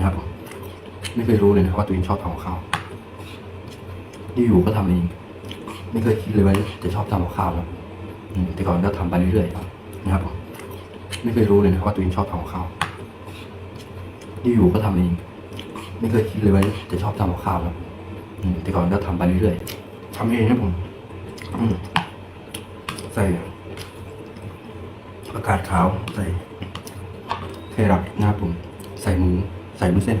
นะครับ ไม่เคยรู้เลยนะว่าตัวเองชอบทำกับข้าวที่อยู่ก็ทำเอง ไม่เคยคิดเลยว่าจะชอบทำกับข้าวแล้วแต่ก่อนก็ทำไปเรื่อยๆนะครับผมไม่เคยรู้เลยนะว่าตัวเองชอบทำกับข้าวที่อยู่ก็ทำเอง ไม่เคยคิดเลยว่าจะชอบทำกับข้าวแล้วแต่ก่อนก็ทำไปเรื่อยๆทำเองครับผมใส่ประกาศขาวใส่เครักนะครับผม ใส่หมู ใส่มุ้นเส้น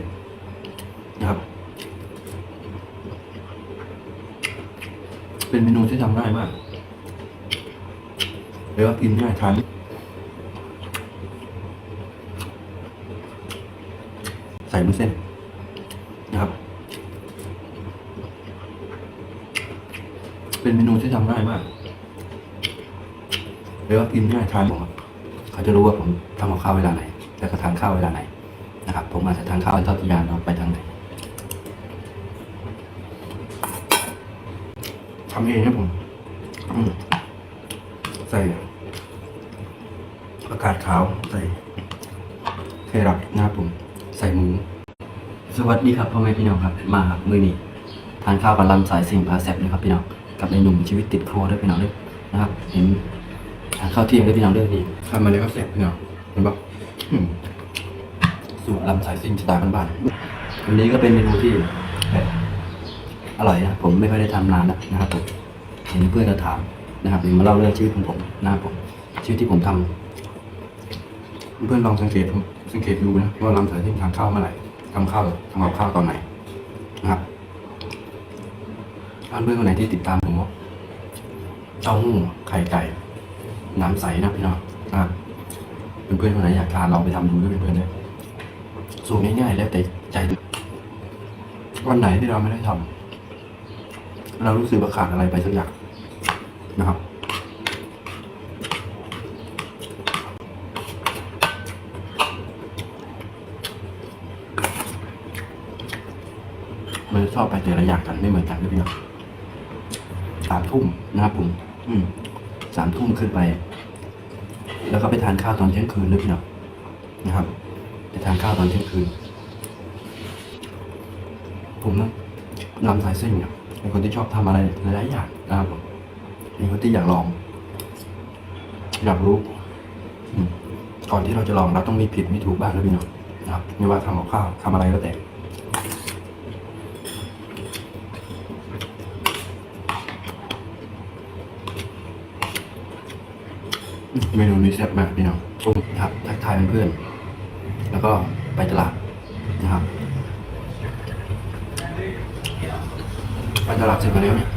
นะครับ เป็นเมนูที่ทำง่ายมากแล้วก็กินง่ายทานใส่มุ้นเส้นนะครับ เป็นเมนูที่ทำง่ายมากแล้วก็กินง่ายทานผมเขาจะรู้ว่าผมทำกับข้าวเวลาไหน แล้วก็ทานข้าวเวลาไหน นะครับ ผมอาจจะทานข้าวเท่าที่ยานเราไปทางไหนทำเองครับผมอืมใส่ประกาศขาวใส่เครักนะครับผม ใส่หมู สวัสดีครับพ่อแม่พี่น้องครับ มาครับมือนี้ทานข้าวกับลำสายสิ่งพาแซบเลยครับพี่น้องกับในหนุ่มชีวิตติดครัวด้วยพี่น้องด้วยนะครับ เห็นทานข้าวเที่ยงด้วยพี่น้องด้วยนี่ทำมาเลยก็เสร็จพี่น้องเห็นปะอืม สูตรลำสายสิ่งสไตล์บ้านๆวันนี้ก็เป็นเมนูที่อร่อยนะผมไม่ค่อยได้ทำนานแล้วนะครับผมเห็นเพื่อนก็ถามนะครับมาเล่าเรื่องชีวิตของผมนะครับผมชีวิตที่ผมทำเพื่อนลองสังเกตสังเกตดูนะว่าลำสายที่งทานข้าวเมื่อไหร่ทำข้าวทำกับข้าวตอนไหนนะครับถ้าเพื่อนคนไหนที่ติดตามผมว่าเต้าหู้ไข่ไก่น้ำใสนะพี่น้องนะเพื่อนๆคนไหนอยากทานลองไปทำดูด้วยเพื่อนๆเลย สูตรง่ายๆแล้วแต่ใจวันไหนที่เราไม่ได้ทำเรารู้สึกว่าขาดอะไรไปสักอย่างนะครับมันชอบไปแต่ละอย่างกันไม่เหมือนกันด้วยพี่น้องสามทุ่มนะครับผม อืมสามทุ่มขึ้นไป แล้วก็ไปทานข้าวตอนเที่ยงคืนด้วยพี่น้องนะครับ ทานข้าวตอนเที่ยงคืน ผมนะนำสายเส้นเนี่ยเป็นคนที่ชอบทำอะไรหลายๆอย่างนะครับผมเป็นคนที่อยากลอง อยากรู้ก่อนที่เราจะลองเราต้องมีผิดมีถูกบ้างนะพี่น้องนะครับไม่ว่าทำกับข้าวทำอะไรก็แต่เมนูนี้แซ่บมากพี่น้องผมครับทักทายเพื่อน แล้วก็ไปตลาดนะครับ ไปตลาดเสร็จมาแล้วเนี่ย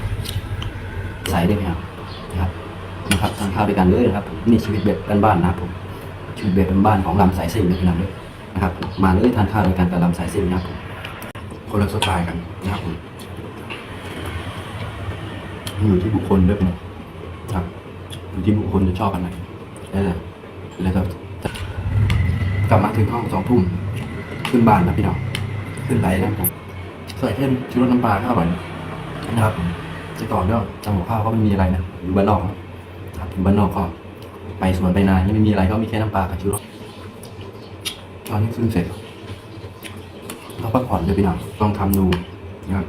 ใส่ได้ไหมครับนะครับนะครับทานข้าวด้วยกันเลยนะครับผมนี่ชีวิตแบบบ้านๆนะครับผมชีวิตแบบบ้านๆของลำสายซิ่งนะพี่น้องด้วยนะครับ มาเลยทานข้าวด้วยกันกับลำสายซิ่งนะครับผมคนละสไตล์กันนะครับผมอยู่ที่บุคคลด้วยน้องครับอยู่ที่บุคคลจะชอบอันไหนแล้วแต่แล้วก็ ลับมาถึงห้องสองทุ่มขึ้นบ้านนะพี่น้องขึ้นไปนะครับใส่เส้นชูรสน้ำปลาข้าวไปนะครับแต่ก่อนก็ทำกับข้าวก็ไม่มีอะไรนะอยู่บ้านนอกนะครับอยู่บ้านนอกก็ไปสวนไปนายังไม่มีอะไรก็มีแค่น้ำปลากับชูรสตอนนี้ขึ้นเสร็จเราพักผ่อนเลยพี่น้องลองทำดูนะครับ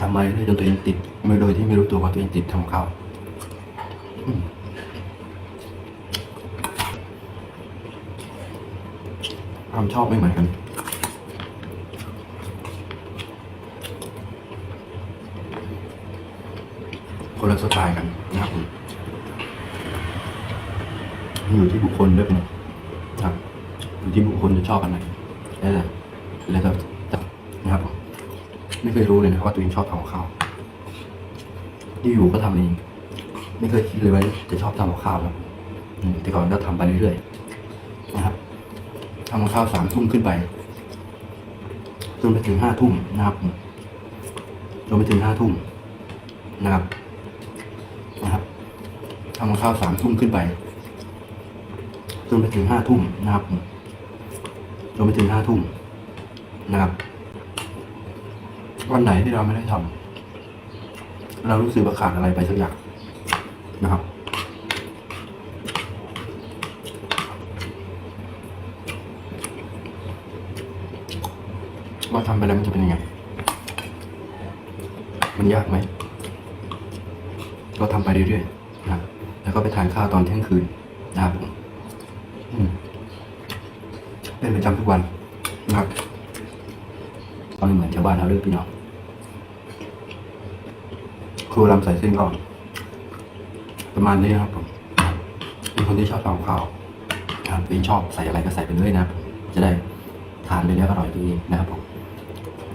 ทำไปเรื่อยจนตัวเองติดไม่โดยที่ไม่รู้ตัวว่าตัวเองติดทำข้าวอืม ความชอบไม่เหมือนกัน คนละสไตล์กันนะครับผมอยู่ที่บุคคลด้วยนนะครับอยู่ที่บุคคลจะชอบอันไหนแล้วแต่แล้วก็นะครับผมไม่เคยรู้เลยนะว่าตัวเองชอบทำกับข้าวที่อยู่ก็ทำเองไม่เคยคิดเลยว่าจะชอบทำกับข้าวแล้วแต่ก่อนก็ทำไปเรื่อยๆนะครับ ทำข้าวสามทุ่มขึ้นไปจนไปถึงห้าทุ่มนะครับจนไปถึงห้าทุ่มนะครับนะครับทำข้าวสามทุ่มขึ้นไปจนไปถึงห้าทุ่มนะครับจนไปถึงห้าทุ่มนะครับ วันไหนที่เราไม่ได้ทำเรารู้สึกว่าขาดอะไรไปสักอย่างนะครับ ท ว่าทำไปแล้วมันจะเป็นยังไง มันยากไหม ก็ทำไปเรื่อยๆนะแล้วก็ไปทานข้าวตอนเที่ยงคืนนะครับผมเป็นประจำทุกวันนะครับก็ไม่เหมือนชาวบ้านเราเรื่องพี่น้องครูรำใส่เส้นก่อน ประมาณนี้นะครับผมเป็นคนที่ชอบทำกับข้าวนะครับเป็นชอบใส่อะไรก็ใส่ไปเลยนะ จะได้ทานไปแล้วอร่อยดีนะครับผม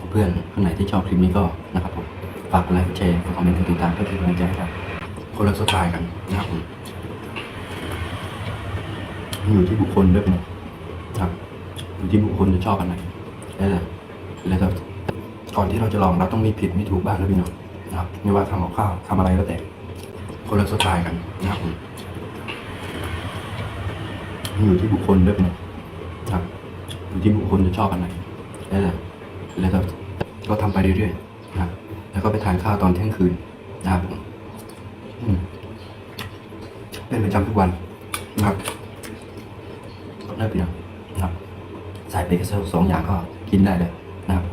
เพื่อนคนไหนที่ชอบคลิปนี้ก็นะครับผมฝากกดไลค์กดแชร์กดคอมเมนต์กดติดตามเพื่อเป็นกำลังใจให้ครับคนละสไตล์กันนะครับผมอยู่ที่บุคคลด้วยนะครับอยู่ที่บุคคลจะชอบอันไหนแล้วแต่แล้วแต่ก่อนที่เราจะลองเราต้องมีผิดมีถูกบ้างนะพี่น้องนะครับไม่ว่าทำกับข้าวทำอะไรก็แต่คนละสไตล์กันนะครับผมอยู่ที่บุคคลด้วยนะครับอยู่ที่บุคคลจะชอบอันไหนแล้ว แล้วก็ก็ทำไปเรื่อยๆนะครับแล้วก็ไปทานข้าวตอนเที่ยงคืนนะครับเป็นประจำทุกวันนะครับได้เปรียนะครับใส่ไปแค่สองอย่างก็กินได้เลยนะครับ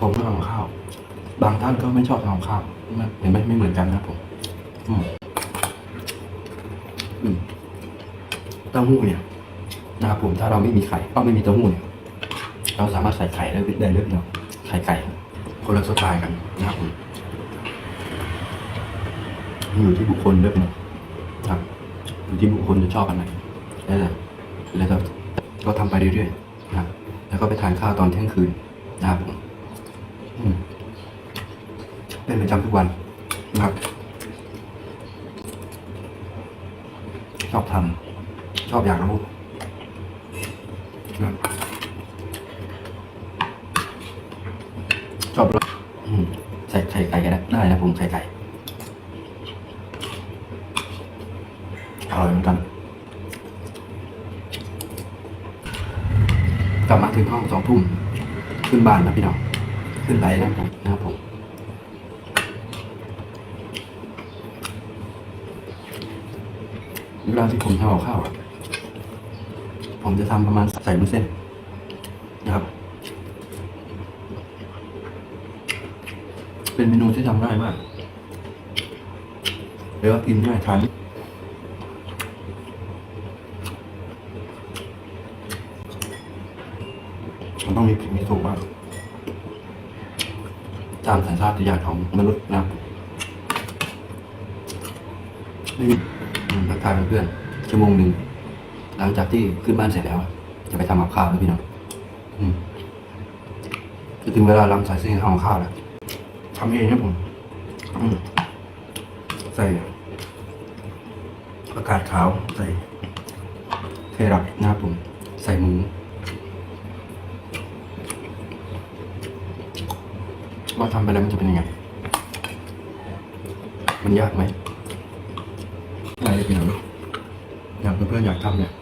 ผมก็ทำกับข้าว บางท่านก็ไม่ชอบทำกับข้าวไม่เห็นไหมไม่เหมือนกันนะครับผม อืมเต้าหู้เนี่ยนะครับผมถ้าเราไม่มีไข่ก็ไม่มีเต้าหู้เนี่ยเราสามารถใส่ไข่ได้ได้เลยเนาะไข่ไก่คนละสไตล์กันนะครับผมอยู่ที่บุคคลด้วยนะครับอยู่ที่บุคคลจะชอบอันไหนแล้วแต่แล้วก็ก็ทำไปเรื่อยๆนะครับแล้วก็ไปทานข้าวตอนเที่ยงคืนนะครับผมเป็นประจำทุกวันนะครับชอบทำ ชอบอยากรู้นะครับชอบรสอืมใส่ไข่ไก่ก็ได้ได้นะผมไข่ไก่อร่อยเหมือนกันกลับมาถึงห้องสองทุ่มขึ้นบ้านนะพี่น้องขึ้นไปนะครับผมนะครับผมเวลาที่ผมทำกับข้าวอะ ผมจะทำประมาณใส่เส้นนะครับ เป็นเมนูที่ทำง่ายมากแล้วก็กินง่ายทานมันต้องมีผิดมีถูกบ้างตามสัญชาตญาณของมนุษย์นะครับนี่อืมทักทายเพื่อนชั่วโมงหนึ่ง หลังจากที่ขึ้นบ้านเสร็จแล้วอะจะไปทำกับข้าวแล้วพี่น้องอืมจะถึงเวลาลำสายเส้นทำกับข้าวแล้วทำเองครับผมอืมใส่อากาศขาวใส่เครับนะครับผม ใส่หมูว่าทำไปแล้วมันจะเป็นยังไง มันยากไหมง่ายเลยพี่น้องอยากเพื่อนๆอยากทำเนี่ย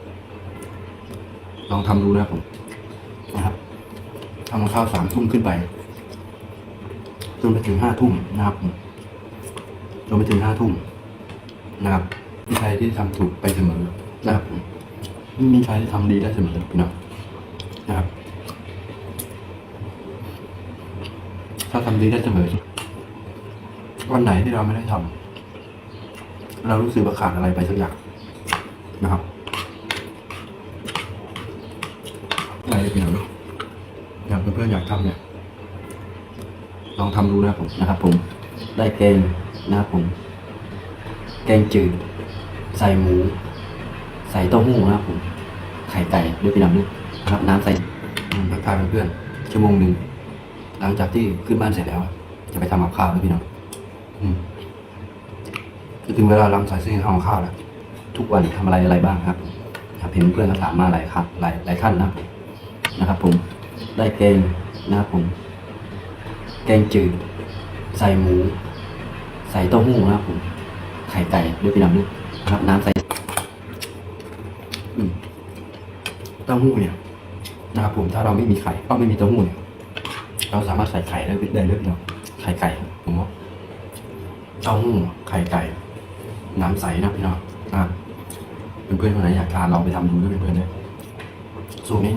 ลองทำดูนะครับผมนะครับทำกับข้าวสามทุ่มขึ้นไปจนไปถึงห้าทุ่มนะครับผมจนไปถึงห้าทุ่มนะครับมีใครที่ทำถูกไปเสมอนะครับผมมีใครที่ทำดีได้เสมอพี่น้องนะครับ ถ้าทำดีได้เสมอวันไหนที่เราไม่ได้ทำเรารู้สึกว่าขาดอะไรไปสักอย่างนะครับ อะไรเป็นอย่างอยากเพื่อนๆอยากทำเนี่ยลองทำดูนะครับผมนะครับผม ได้แกงนะครับผม แกงจืด ใส่หมู ใส่เต้าหู้นะครับผม ไข่ไก่ด้วยพี่น้ำด้วยนะครับน้ำใส่อืมทักทายเพื่อนๆชั่วโมงหนึ่งหลังจากที่ขึ้นบ้านเสร็จแล้ว จะไปทำกับข้าวแล้วยพี่น้องอืมจะถึงเวลาลำสายเส้นทำกับข้าวแล้วทุกวันทำอะไรอะไรบ้างครับเห็นเพื่อนเขาถามมาหลายครับหลายหลายท่านนะครับ นะครับผมได้แกงนะครับผม แกงจืด ใส่หมู ใส่เต้าหู้นะครับผม ไข่ไก่ด้วยพี่น้องด้วยนะครับน้ำใส่เต้าหู้เนี่ยนะครับผมถ้าเราไม่มีไข่ก็ไม่มีเต้าหู้เนี่ยเราสามารถใส่ไข่ได้ได้เลยเนาะไข่ไก่ผมว่าเต้าหู้ไข่ไก่ น้ำใสนะพี่น้องเพื่อนๆคนไหนอยากทานลองไปทำดูด้วยเพื่อนๆนะสูตรนี้เนี่ย